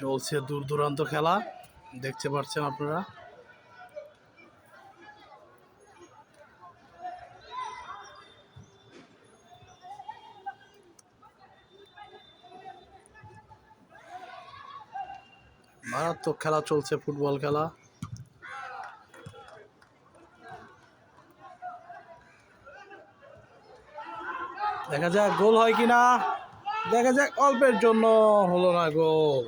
চলছে দূর দূরান্ত খেলা। দেখতে পাচ্ছেন আপনারা। মারাত্মক খেলা চলছে, ফুটবল খেলা। দেখা যাক গোল হয় কিনা। দেখা যাক অল্পের জন্য হলো না গোল।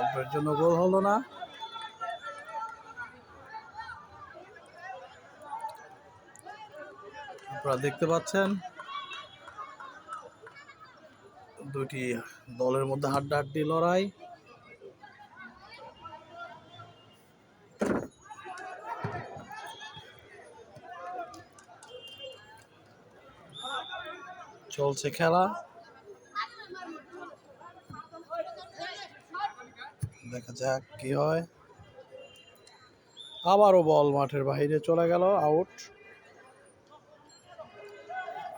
অল্পের জন্য গোল হলো না। আপনারা দেখতে পাচ্ছেন দুটি দলের মধ্যে হাড্ডাহাড্ডি লড়াই। চলছে খেলা। দেখা যাক কি হয়। আবারও বল মাঠের বাইরে চলে গেল আউট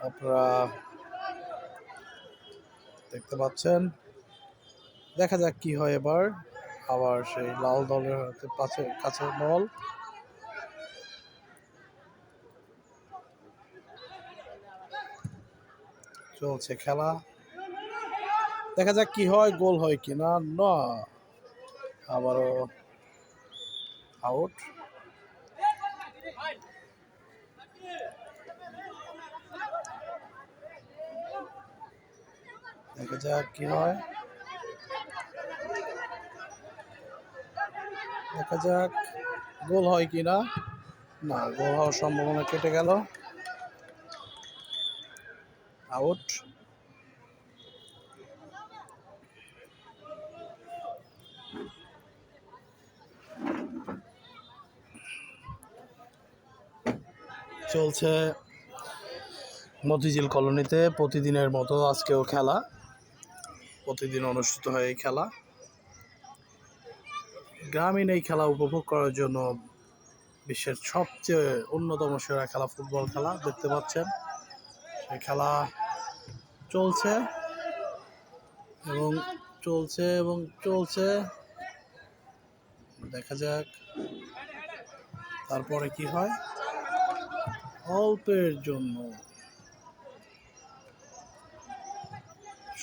আপনারা দেখতে পাচ্ছেন। দেখা যাক কি হয় এবার। আবার সেই লাল দলের হাতে পাশে, কাছে বল। চলছে খেলা। দেখা যাক কি হয়, গোল হয় কিনা, না। আবারও আউট দেখা যাক কি হয়। দেখা যাক গোল হয় কিনা না। গোল হওয়ার সম্ভাবনা কেটে গেল। আউট চলছে মতিঝিল কলোনিতে প্রতিদিনের মতো আজকেও খেলা। প্রতিদিন অনুষ্ঠিত হয় এই খেলা। গ্রামীণ এই খেলা উপভোগ করার জন্য বিশ্বের সবচেয়ে অন্যতম সেরা খেলা ফুটবল খেলা, দেখতে পাচ্ছেন। সেই খেলা চলছে এবং চলছে এবং চলছে। দেখা যাক তারপরে কি হয়। অল্পের জন্য।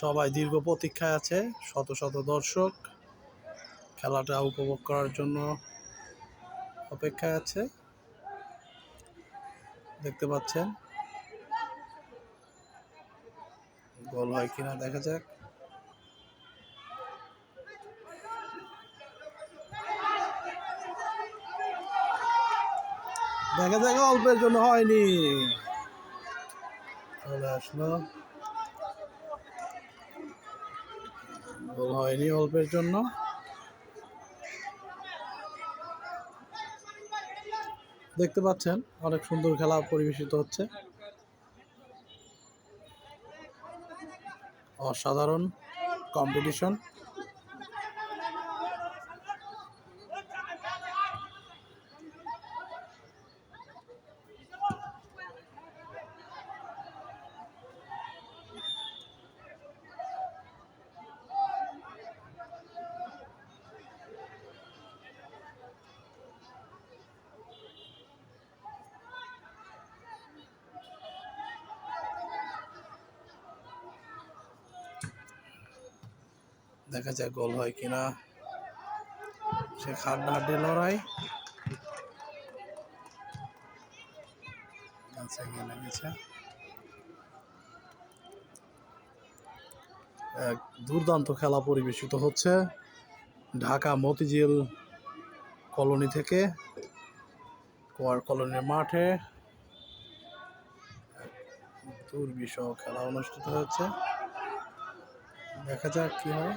সবাই দীর্ঘ প্রতীক্ষায় আছে, শত শত দর্শক খেলাটা উপভোগ করার জন্য অপেক্ষায় আছে। দেখতে পাচ্ছেন, গোল হয় কিনা দেখা যাক। দেখা যাক, অল্পের জন্য হয়নি। চলে আসলো। হয়নি অল্পের জন্য। দেখতে পাচ্ছেন, অনেক সুন্দর খেলা পরিবেশিত হচ্ছে। অসাধারণ কম্পিটিশন দেখা যাক গোল হয় কিনা। সে হাড্ডাহাড্ডি লড়াই। এক দুর্দান্ত খেলা পরিবেশিত হচ্ছে ঢাকা মতিঝিল কলোনি থেকে। কোয়ার কলোনির মাঠে দুর্বিষহ খেলা অনুষ্ঠিত হচ্ছে। দেখা যাক কি হয়।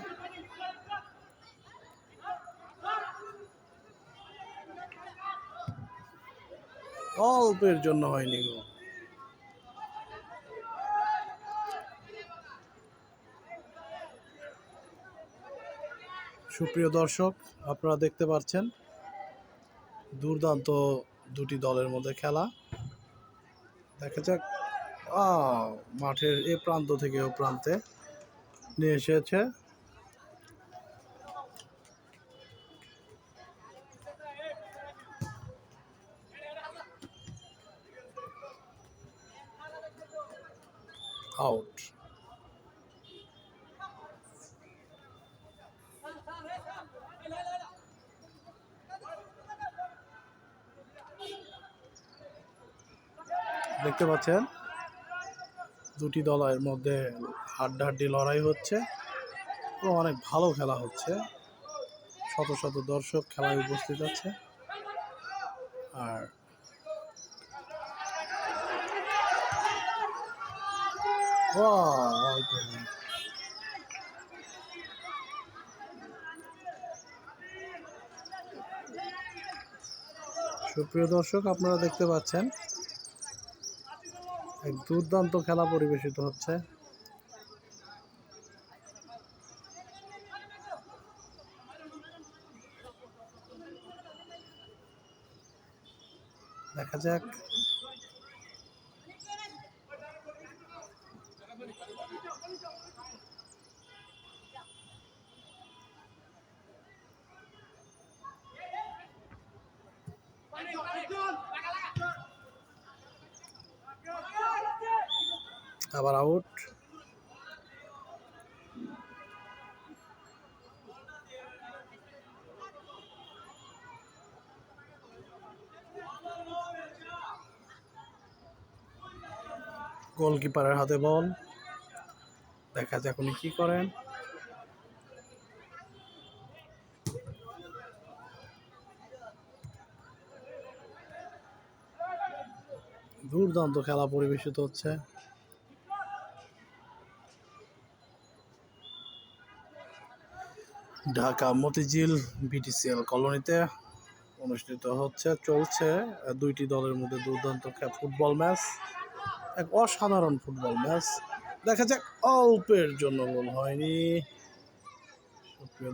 অল্পের জন্য হয়নি গো। সুপ্রিয় দর্শক, আপনারা দেখতে পাচ্ছেন দুর্দান্ত দুটি দলের মধ্যে খেলা। দেখা যাক মাঠের এ প্রান্ত থেকে ও প্রান্তে নিয়ে এসেছে। আউট দেখতে পাচ্ছেন? দুটি দলের মধ্যে হাড্ডাহাড্ডি লড়াই হচ্ছে এবং অনেক ভালো খেলা হচ্ছে। শত শত দর্শক খেলায় উপস্থিত আছে। আর Okay. সুপ্রিয় দর্শক আপনারা দেখতে পাচ্ছেন এক দুর্দান্ত খেলা পরিবেশিত হচ্ছে দেখা যাক আবার আউট গোলকিপারের হাতে বল দেখা যাক উনি কি করেন। দুর্দান্ত খেলা পরিবেশিত হচ্ছে। ঢাকা মতিঝিল বিটিসিএল কলোনিতে অনুষ্ঠিত হচ্ছে, চলছে দুইটি দলের মধ্যে দুর্দান্ত ফুটবল ম্যাচ, এক অসাধারণ ফুটবল ম্যাচ। দেখা যাক, অল্পের জন্য গোল হয়নি।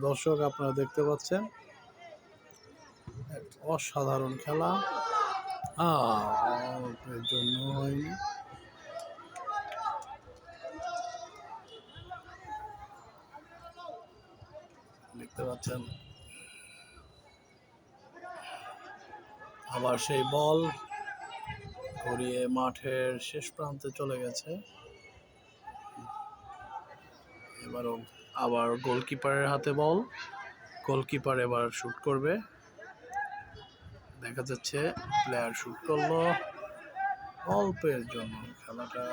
দর্শক, আপনারা দেখতে পাচ্ছেন অসাধারণ খেলা। অল্পের জন্য হয়নি। দেখতে পাচ্ছেন। আবার সেই বল গড়িয়ে মাঠের শেষ প্রান্তে চলে গেছে। এবারও আবার গোলকিপারের হাতে বল। গোলকিপার এবার শুট করবে। দেখা যাচ্ছে, প্লেয়ার শুট করল। অল্পের জন্য খেলাটা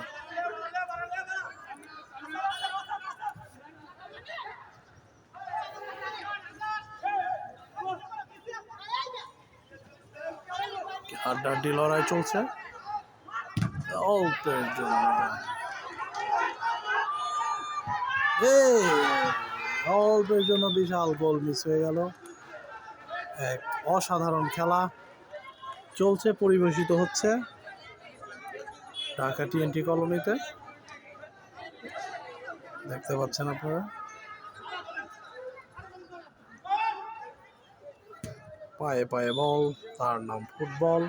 হাড্ডাহাড্ডি লড়াই চলছে। অল্পের জন্য অল্পের জন্য বিশাল গোল মিস হয়ে গেল। এক অসাধারণ খেলা চলছে, পরিবেশিত হচ্ছে ঢাকা টিএনটি কলোনিতে। দেখতে পাচ্ছেন আপনারা। পায়ে পায়ে বল, তার নাম ফুটবল।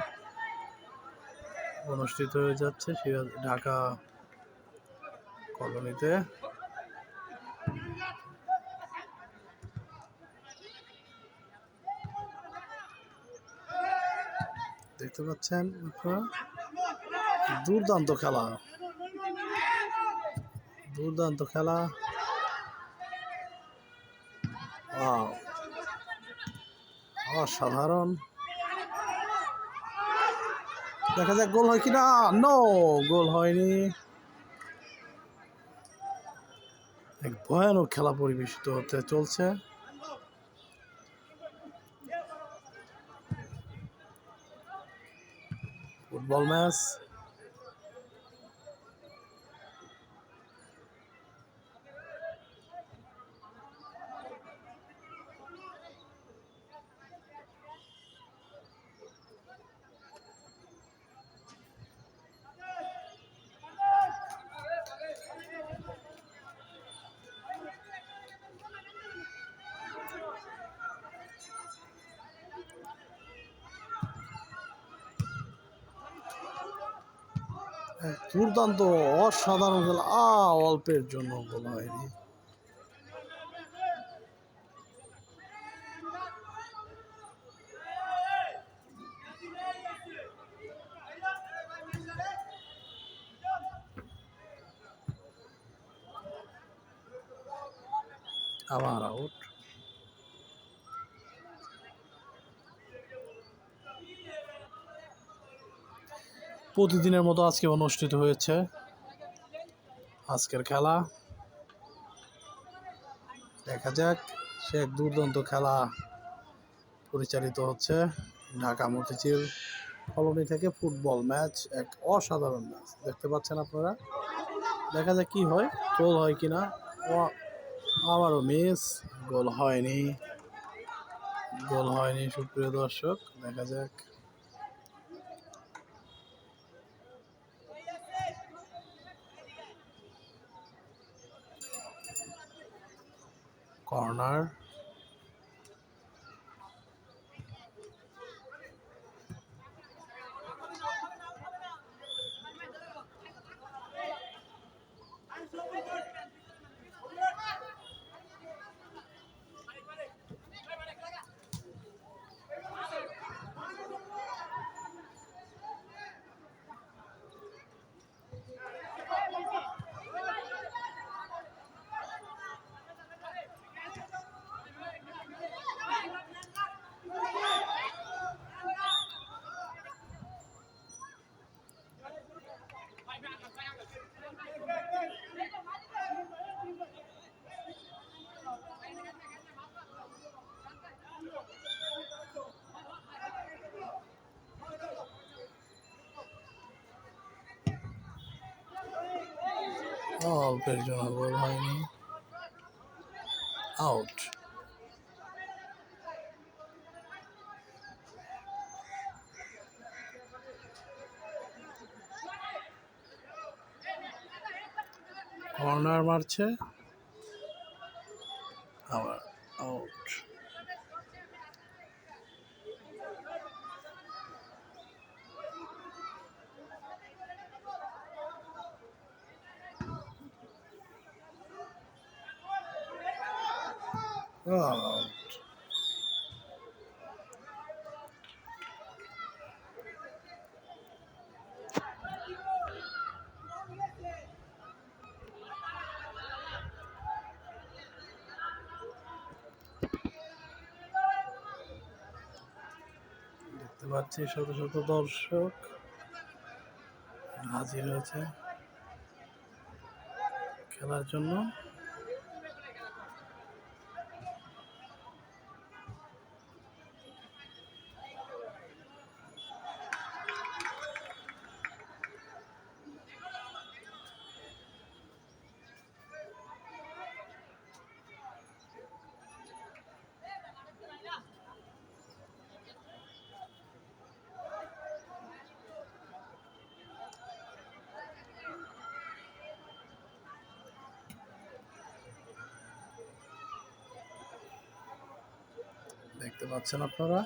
অনুষ্ঠিত হয়ে যাচ্ছে ঢাকা কলোনিতে। দেখতে পাচ্ছেন আপনারা? দুর্দান্ত খেলা। দুর্দান্ত খেলা. অসাধারণ। দেখা যাক গোল হয় কিনা। নো গোল হয়নি। এক ভয়ানক খেলা পরিবেশিত হতে চলছে। ফুটবল ম্যাচ দুর্দান্ত অসাধারণ খেলা। আ অল্পের জন্য গোল হয়নি আবার আউট প্রতিদিনের মতো আজকে অনুষ্ঠিত হয়েছে। আজকের খেলা। দেখা যাক, সে এক দুর্দান্ত খেলা পরিচালিত হচ্ছে ঢাকা মতিঝিল কলোনি থেকে ফুটবল ম্যাচ, এক অসাধারণ ম্যাচ। দেখতে পাচ্ছেন আপনারা? দেখা যাক কি হয়, গোল হয় কিনা ও, আবারও মিস, গোল হয়নি। গোল হয়নি, সুপ্রিয় দর্শক, দেখা যাক। কর্নার অল্পের জন্য গোল হয়নি আউট কর্নার মারছে আবার আউট দেখতে পাচ্ছি শত শত দর্শক হাজির হয়েছে খেলার জন্য। দেখতে পাচ্ছেন আপনারা।